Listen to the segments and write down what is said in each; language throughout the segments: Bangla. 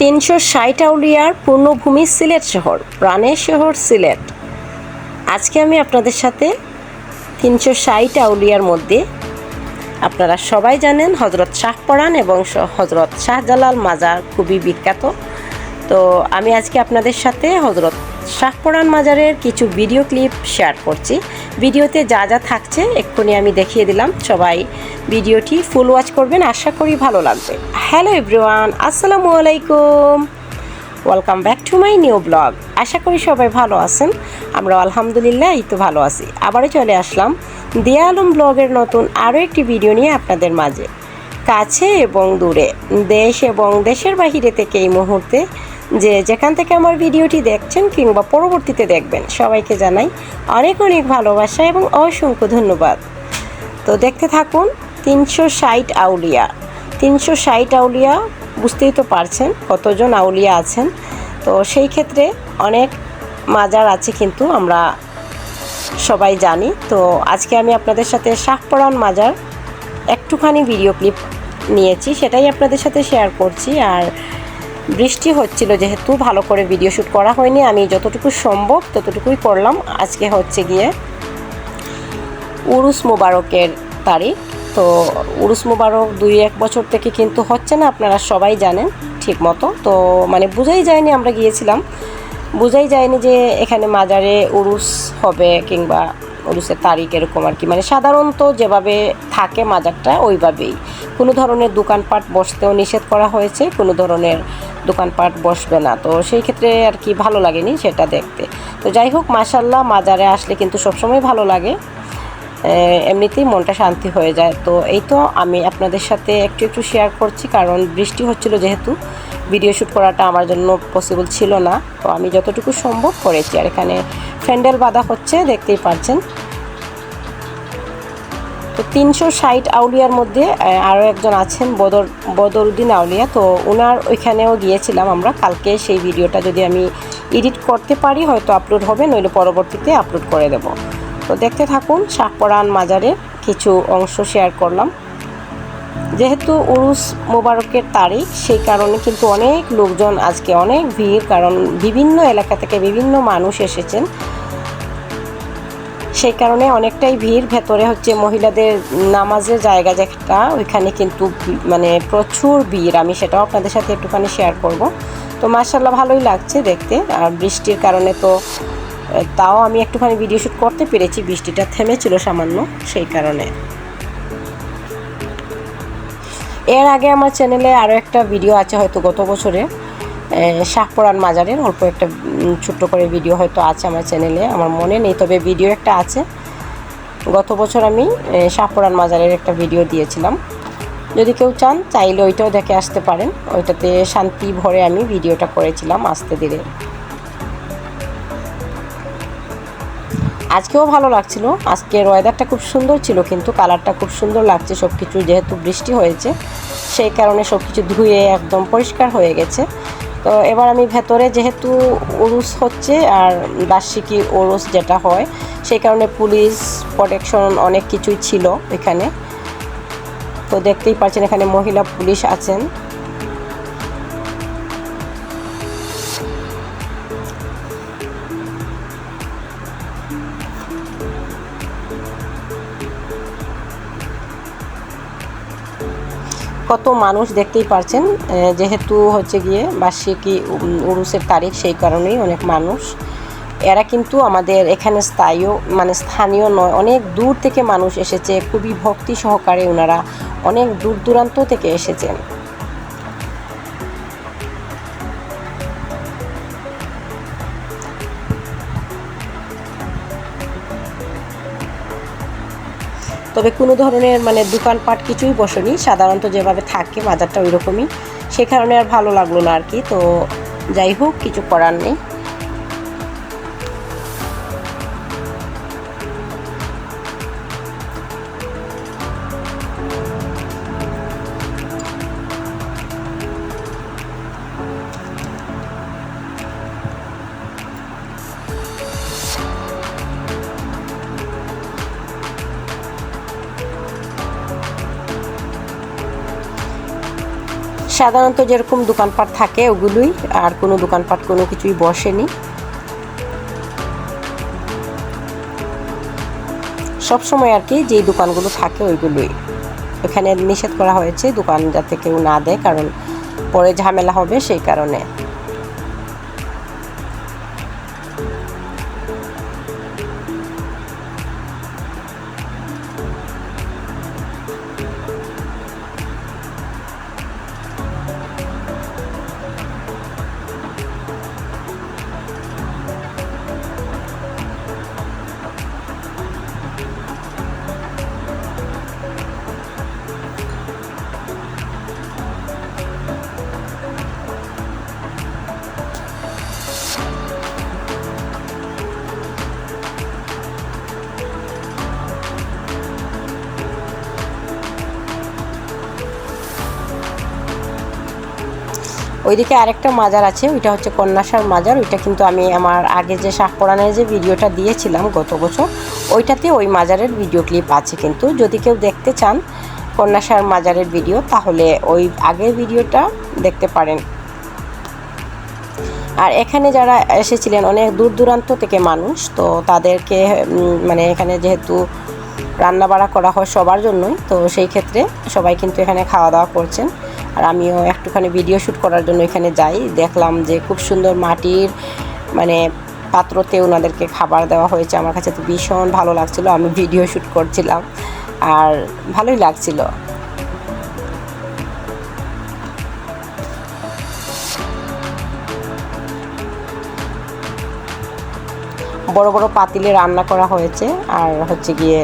তিনশো ষাট আউলিয়ার পূর্ণভূমি সিলেট শহর প্রাণের শহর সিলেট। আজকে আমি আপনাদের সাথে তিনশো ষাট আউলিয়ার মধ্যে আপনারা সবাই জানেন হজরত শাহপরান এবং হজরত শাহজালাল মাজার খুবই বিখ্যাত। তো আমি আজকে আপনাদের সাথে হজরত শাহপরান মাজারের কিছু ভিডিও ক্লিপ শেয়ার করছি। ভিডিওতে যা যা থাকছে এক্ষুনি আমি দেখিয়ে দিলাম। সবাই ভিডিওটি ফুল ওয়াচ করবেন, আশা করি ভালো লাগবে। হ্যালো এভরিওয়ান, আসসালামু আলাইকুম। Welcome back to my new blog. আশা করি সবাই ভালো আছেন। আমরা আলহামদুলিল্লাহ, এই তো ভালো আছি। আবারও চলে আসলাম দিয়া আলম ব্লগের নতুন আরও একটি ভিডিও নিয়ে আপনাদের মাঝে। কাছে এবং দূরে, দেশ এবং দেশের বাহিরে থেকে এই মুহূর্তে যে যেখান থেকে আমার ভিডিওটি দেখছেন কিংবা পরবর্তীতে দেখবেন, সবাইকে জানাই অনেক অনেক ভালোবাসা এবং অসংখ্য ধন্যবাদ। তো দেখতে থাকুন, তিনশো ষাট আউলিয়া। তিনশো ষাট আউলিয়া বুঝতেই তো পারছেন কতজন আউলিয়া আছেন। তো সেই ক্ষেত্রে অনেক মাজার আছে কিন্তু আমরা সবাই জানি। তো আজকে আমি আপনাদের সাথে শাহপরান মাজার একটুখানি ভিডিও ক্লিপ নিয়েছি, সেটাই আপনাদের সাথে শেয়ার করছি। আর বৃষ্টি হচ্ছিল যেহেতু, ভালো করে ভিডিও শ্যুট করা হয়নি। আমি যতটুকু সম্ভব ততটুকুই করলাম। আজকে হচ্ছে গিয়ে উরুস মোবারকের তারিখ। তো উরুস মোবারক দুই এক বছর থেকে কিন্তু হচ্ছে না, আপনারা সবাই জানেন ঠিক মতো। তো মানে বোঝাই যায়নি, আমরা গিয়েছিলাম। বোঝাই যায়নি যে এখানে মাজারে উরুস হবে কিংবা উরুসের তারিখ এরকম আর কি। মানে সাধারণত যেভাবে থাকে মাজারটা, ওইভাবেই। কোনো ধরনের দোকানপাট বসতেও নিষেধ করা হয়েছে, কোনো ধরনের দোকানপাট বসবে না। তো সেই ক্ষেত্রে আর কি ভালো লাগেনি সেটা দেখতে। তো যাই হোক মাসাল্লাহ মাজারে আসলে কিন্তু সবসময় ভালো লাগে। এমনিতেই মনটা শান্তি হয়ে যায়। তো এই তো আমি আপনাদের সাথে একটু একটু শেয়ার করছি, কারণ বৃষ্টি হচ্ছিল যেহেতু ভিডিও শ্যুট করাটা আমার জন্য পসিবল ছিল না। তো আমি যতটুকু সম্ভব করেছি। আর এখানে ফ্যান্ডেল বাঁধা হচ্ছে, দেখতেই পাচ্ছেন। তো তিনশো ষাট আউলিয়ার মধ্যে আরও একজন আছেন, বদর, বদরুদ্দিন আউলিয়া। তো ওনার ওইখানেও গিয়েছিলাম আমরা। কালকে সেই ভিডিওটা যদি আমি এডিট করতে পারি, হয়তো আপলোড হবে, নইলে পরবর্তীতে আপলোড করে দেব। তো দেখতে থাকুন শাহপরান মাজারের কিছু অংশ শেয়ার করলাম। যেহেতু উরুস মোবারকের তারিখ, সেই কারণে কিন্তু অনেক লোকজন আজকে অনেক ভিড়, কারণ বিভিন্ন এলাকা থেকে বিভিন্ন মানুষ এসেছেন। সেই কারণে অনেকটাই ভিড়, ভেতরে হচ্ছে মহিলাদের নামাজের জায়গা যেটা, ওইখানে কিন্তু মানে প্রচুর ভিড়। আমি সেটাও আপনাদের সাথে একটুখানি শেয়ার করব। তো মার্শাল্লাহ ভালোই লাগছে দেখতে, আর বৃষ্টির কারণে তো তাও আমি একটুখানি ভিডিও শ্যুট করতে পেরেছি, বৃষ্টিটা থেমেছিল সামান্য সেই কারণে। এর আগে আমার চ্যানেলে আরও একটা ভিডিও আছে হয়তো গত বছরে শাহপুরান মাজারের, অল্প একটা ছোট্ট করে ভিডিও হয়তো আছে আমার চ্যানেলে আমার মনে নেই, তবে ভিডিও একটা আছে। গত বছর আমি শাহপুরান মাজারের একটা ভিডিও দিয়েছিলাম। যদি কেউ চান, চাইলে ওইটাও দেখে আসতে পারেন। ওইটাতে শান্তি ভরে আমি ভিডিওটা করেছিলাম আসতে ধীরে। আজকেও ভালো লাগছিল। আজকের ওয়েদারটা খুব সুন্দর ছিল, কিন্তু কালারটা খুব সুন্দর লাগছে। সব কিছু যেহেতু বৃষ্টি হয়েছে, সেই কারণে সব কিছু ধুয়ে একদম পরিষ্কার হয়ে গেছে। তো এবার আমি ভেতরে যেহেতু উরুস হচ্ছে আর বার্ষিকী উরুস যেটা হয়, সেই কারণে পুলিশ প্রোটেকশন অনেক কিছুই ছিল এখানে। তো দেখতেই পাচ্ছেন এখানে মহিলা পুলিশ আছেন। কত মানুষ দেখতেই পারছেন যেহেতু হচ্ছে গিয়ে বার্ষিকী উরুসের তারিখ সেই কারণেই অনেক মানুষ। এরা কিন্তু আমাদের এখানে স্থায়ী মানে স্থানীয় নয়, অনেক দূর থেকে মানুষ এসেছে, খুবই ভক্তি সহকারে ওনারা অনেক দূর দূরান্ত থেকে এসেছেন। তবে কোনো ধরনের মানে দোকানপাট কিছুই বসেনি। সাধারণত যেভাবে থাকে বাজারটা ওই রকমই সে কারণে আর ভালো লাগল না আর কি। তো যাই হোক, কিছু করার নেই। সাধারণত যেরকম দোকানপাট থাকে, ওগুলোই, আর কোনো দোকানপাট কোনো কিছুই বসেনি। সব সময় আর কি যেই দোকানগুলো থাকে, ওইগুলোই। এখানে নিষেধ করা হয়েছে দোকান যাতে কেউ না দেয়, কারণ পরে ঝামেলা হবে সেই কারণে। ওইদিকে আরেকটা মাজার আছে, ওইটা হচ্ছে কন্যাসার মাজার। ওইটা কিন্তু আমি আমার আগে যে শাহপুরানের যে ভিডিওটা দিয়েছিলাম গত বছর, ওইটাতে ওই মাজারের ভিডিও ক্লিপ আছে কিন্তু। যদি কেউ দেখতে চান কন্যাসার মাজারের ভিডিও, তাহলে ওই আগের ভিডিওটা দেখতে পারেন। আর এখানে যারা এসেছিলেন, অনেক দূর দূরান্ত থেকে মানুষ, তো তাদেরকে মানে এখানে যেহেতু রান্না বাড়া করা হয় সবার জন্যই, তো সেই ক্ষেত্রে সবাই কিন্তু এখানে খাওয়া দাওয়া করছেন। আর আমিও একটুখানি ভিডিও শ্যুট করার জন্য এখানে যাই। দেখলাম যে খুব সুন্দর মাটির মানে পাত্রতে ওনাদেরকে খাবার দেওয়া হয়েছে। আমার কাছে তো ভীষণ ভালো লাগছিল, আমি ভিডিও শ্যুট করছিলাম। আর ভালোই লাগছিল। বড় বড় পাতিলে রান্না করা হয়েছে। আর হচ্ছে গিয়ে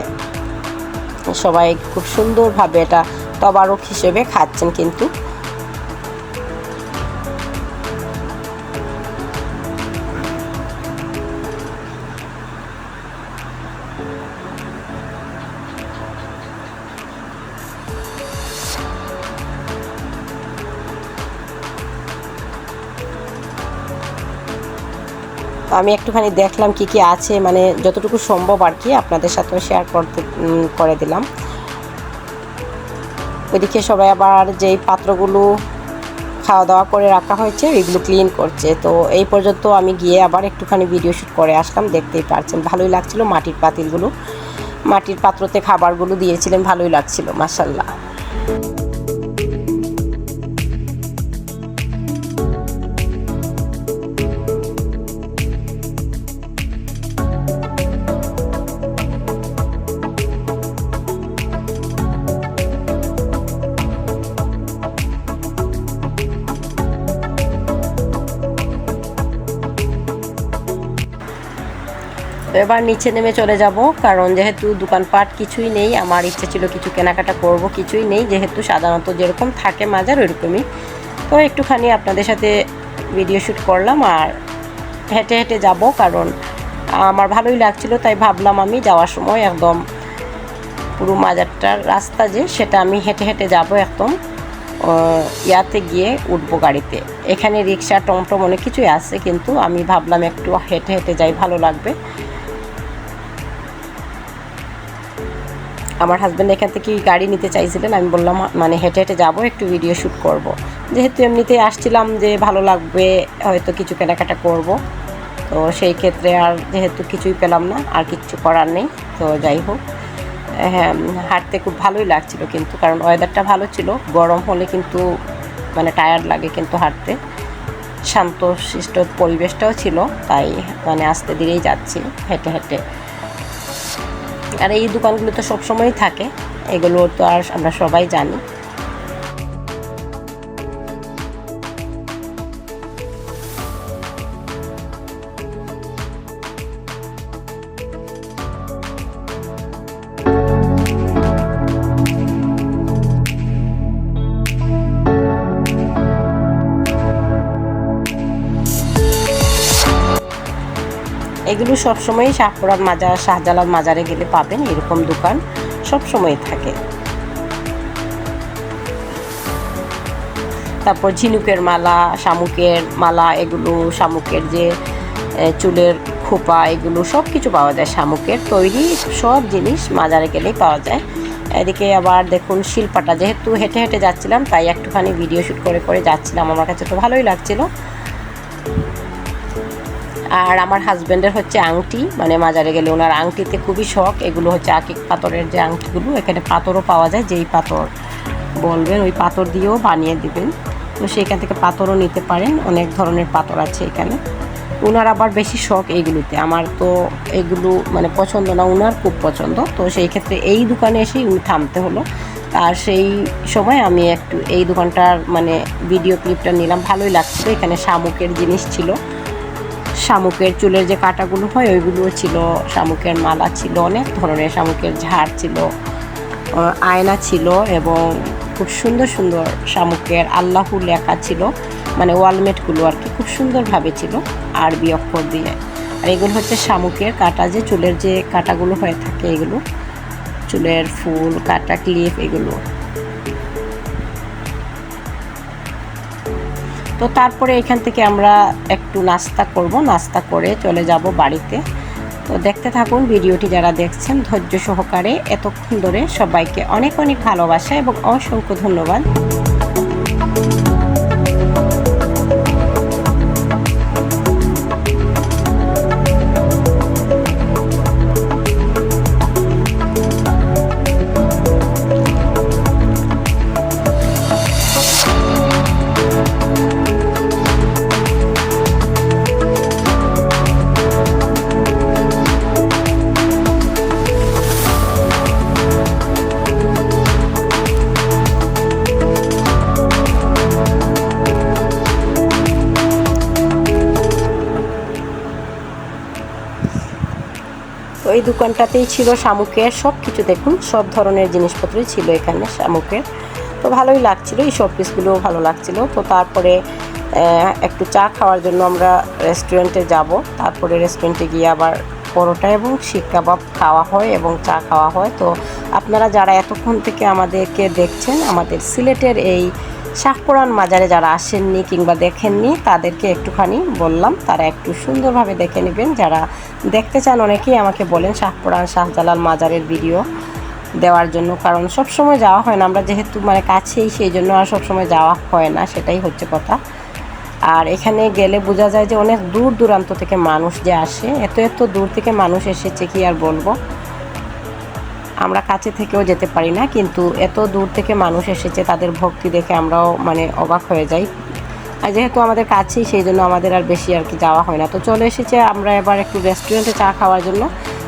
সবাই খুব সুন্দরভাবে এটা তবারক হিসেবে খাচ্ছেন কিন্তু। আমি একটুখানি দেখলাম কি কি আছে মানে যতটুকু সম্ভব আর কি আপনাদের সাথেও শেয়ার করতে করে দিলাম। ওইদিকে সবাই আবার যেই পাত্রগুলো খাওয়া দাওয়া করে রাখা হয়েছে এগুলো ক্লিন করছে। তো এই পর্যন্ত আমি গিয়ে আবার একটুখানি ভিডিও শ্যুট করে আসলাম, দেখতেই পারছেন, ভালোই লাগছিল মাটির পাতিলগুলো। মাটির পাত্রতে খাবারগুলো দিয়েছিলেন, ভালোই লাগছিল মাসাল্লাহ তো এবার নিচে নেমে চলে যাব, কারণ যেহেতু দোকানপাট কিছুই নেই, আমার ইচ্ছে ছিল কিছু কেনাকাটা করব, কিছুই নেই, যেহেতু সাধারণত যেরকম থাকে মাজার, ওইরকমই। তো একটুখানি আপনাদের সাথে ভিডিও শ্যুট করলাম আর হেঁটে হেঁটে যাব, কারণ আমার ভালোই লাগছিল, তাই ভাবলাম আমি যাওয়ার সময় একদম পুরো মাজারটার রাস্তা যে, সেটা আমি হেঁটে হেঁটে যাব একদম ইয়াতে গিয়ে উঠবো গাড়িতে। এখানে রিক্সা, টমটম অনেক কিছুই আছে, কিন্তু আমি ভাবলাম একটু হেঁটে হেঁটে যাই, ভালো লাগবে। আমার হাজব্যান্ড এখান থেকে গাড়ি নিতে চাইছিলেন, আমি বললাম মানে হেঁটে হেঁটে যাব, একটু ভিডিও শ্যুট করব। যেহেতু এমনিতেই আসছিলাম যে ভালো লাগবে, হয়তো কিছু কেনাকাটা করব। তো সেই ক্ষেত্রে আর যেহেতু কিছুই পেলাম না, আর কিচ্ছু করার নেই, তো যাই হোক। হ্যাঁ হাঁটতে খুব ভালোই লাগছিল কিন্তু, কারণ ওয়েদারটা ভালো ছিল। গরম হলে কিন্তু মানে টায়ার্ড লাগে কিন্তু হাঁটতে। শান্ত শিষ্ট পরিবেশটাও ছিল, তাই মানে আস্তে ধীরেই যাচ্ছি হেঁটে হেঁটে। আর এই দোকানগুলো তো সবসময়ই থাকে এগুলো তো আর আমরা সবাই জানি। এগুলো সবসময়ই শাহপুরার মাজার, শাহজালাল মাজারে গেলে পাবেন, এরকম দোকান সবসময় থাকে। তারপর ঝিনুকের মালা, শামুকের মালা, এগুলো শামুকের যে চুলের খোপা, এগুলো সব কিছু পাওয়া যায় শামুকের। তৈরি সব জিনিস মাজারে গেলেই পাওয়া যায়। এদিকে আবার দেখুন শিল্পাটা, যেহেতু হেঁটে হেঁটে যাচ্ছিলাম, তাই একটুখানি ভিডিও শ্যুট করে করে যাচ্ছিলাম। আমার কাছে তো ভালোই লাগছিল। আর আমার হাজব্যান্ডের হচ্ছে আংটি মানে মাজারে গেলে ওনার আংটিতে খুবই শখ। এগুলো হচ্ছে আকিক পাথরের যে আংটিগুলো, এখানে পাথরও পাওয়া যায়, যেই পাথর বলবেন, ওই পাথর দিয়েও বানিয়ে দিবেন। তো সেইখান থেকে পাথরও নিতে পারেন, অনেক ধরনের পাথর আছে এখানে। ওনার আবার বেশি শখ এইগুলোতে। আমার তো এগুলো মানে পছন্দ না, ওনার খুব পছন্দ। তো সেই ক্ষেত্রে এই দোকানে এসেই উনি থামতে হলো। আর সেই সময় আমি একটু এই দোকানটার মানে ভিডিও ক্লিপটা নিলাম। ভালোই লাগছিল এখানে শামুকের জিনিস ছিল। শামুকের চুলের যে কাটাগুলো হয় ওইগুলোও ছিল, শামুকের মালা ছিল, অনেক ধরনের শামুকের ঝাড় ছিল আয়না ছিল এবং খুব সুন্দর সুন্দর শামুকের আল্লাহু লেখা ছিল মানে ওয়ালমেটগুলো আর কি, খুব সুন্দরভাবে ছিল, আরবি অক্ষর দিয়ে। আর এগুলো হচ্ছে শামুকের কাটা যে, চুলের যে কাটাগুলো হয়ে থাকে এগুলো, চুলের ফুল, কাটা, ক্লিপ এগুলো। তো তারপরে এখান থেকে আমরা একটু নাস্তা করব। নাস্তা করে চলে যাব বাড়িতে। তো দেখতে থাকুন ভিডিওটি যারা দেখছেন, ধৈর্য সহকারে এতক্ষণ ধরে সবাইকে অনেক অনেক ভালোবাসা এবং অসংখ্য ধন্যবাদ। এই দোকানটাতেই ছিল শামুকের সব কিছু দেখুন, সব ধরনের জিনিসপত্রই ছিল এখানে শামুকের। তো ভালোই লাগছিল, এই সব পিসগুলোও ভালো লাগছিল। তো তারপরে একটু চা খাওয়ার জন্য আমরা রেস্টুরেন্টে যাব। তারপরে রেস্টুরেন্টে গিয়ে আবার পরোটা এবং শিক কাবাব খাওয়া হয় এবং চা খাওয়া হয়। তো আপনারা যারা এতক্ষণ থেকে আমাদেরকে দেখছেন, আমাদের সিলেটের এই শাহপুরান মাজারে যারা আসেননি কিংবা দেখেননি, তাদেরকে একটুখানি বললাম। তারা একটু সুন্দরভাবে দেখে নেবেন। যারা দেখতে চান, অনেকেই আমাকে বলেন শাহপুরান শাহজালাল মাজারের ভিডিও দেওয়ার জন্য। কারণ সব সময় যাওয়া হয় না। আমরা যেহেতু মানে কাছেই, সেই জন্য আর সব সময় যাওয়া হয় না। সেটাই হচ্ছে কথা। আর এখানে গেলে বোঝা যায় যে অনেক দূর দূরান্ত থেকে মানুষ যে আসে। এত এত দূর থেকে মানুষ এসেছে, কি আর বলব? আমরা কাছে থেকেও যেতে পারি না, কিন্তু এত দূর থেকে মানুষ এসেছে, তাদের ভক্তি দেখে আমরাও মানে অবাক হয়ে যাই। আর যেহেতু আমাদের কাছেই, সেই জন্য আমাদের আর বেশি আর কি যাওয়া হয় না। তো চলে এসেছে আমরা এবার একটু রেস্টুরেন্টে চা খাওয়ার জন্য।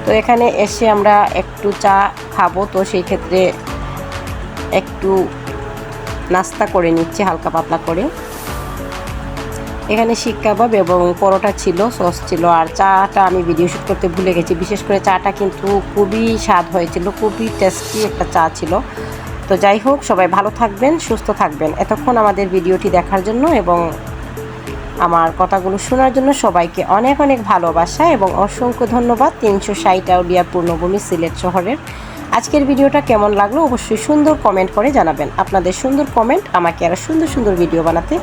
তো এখানে এসে আমরা একটু চা খাব, তো সেই ক্ষেত্রে একটু নাস্তা করে নিচ্ছি, হালকা পাতলা করে। এখানে শিক কাবাব এবং পরোটা ছিল, সস ছিল, আর চাটা আমি ভিডিও শ্যুট করতে ভুলে গেছি। বিশেষ করে চাটা কিন্তু খুবই স্বাদ হয়েছিল, খুবই টেস্টি একটা চা ছিল। তো যাই হোক, সবাই ভালো থাকবেন, সুস্থ থাকবেন। এতক্ষণ আমাদের ভিডিওটি দেখার জন্য এবং আমার কথাগুলো শোনার জন্য সবাইকে অনেক অনেক ভালোবাসা এবং অসংখ্য ধন্যবাদ তিনশো ষাট আউলিয়া পূর্ণভূমি সিলেট শহরের। আজকের ভিডিওটা কেমন লাগল অবশ্যই সুন্দর কমেন্ট করে জানাবেন। আপনাদের সুন্দর কমেন্ট আমাকে আরও সুন্দর সুন্দর ভিডিও বানাতে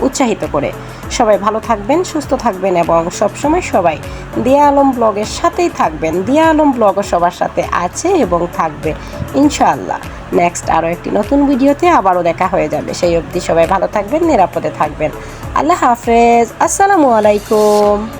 উৎসাহিত করে। সবাই ভালো থাকবেন, সুস্থ থাকবেন এবং সবসময় সবাই দিয়া আলম ব্লগের সাথেই থাকবেন। দিয়া আলম ব্লগও সবার সাথে আছে এবং থাকবে, ইনশাআল্লাহ। নেক্সট আরও একটি নতুন ভিডিওতে আবারও দেখা হয়ে যাবে। সেই অবধি সবাই ভালো থাকবেন, নিরাপদে থাকবেন। আল্লাহ হাফেজ। আসসালামু আলাইকুম।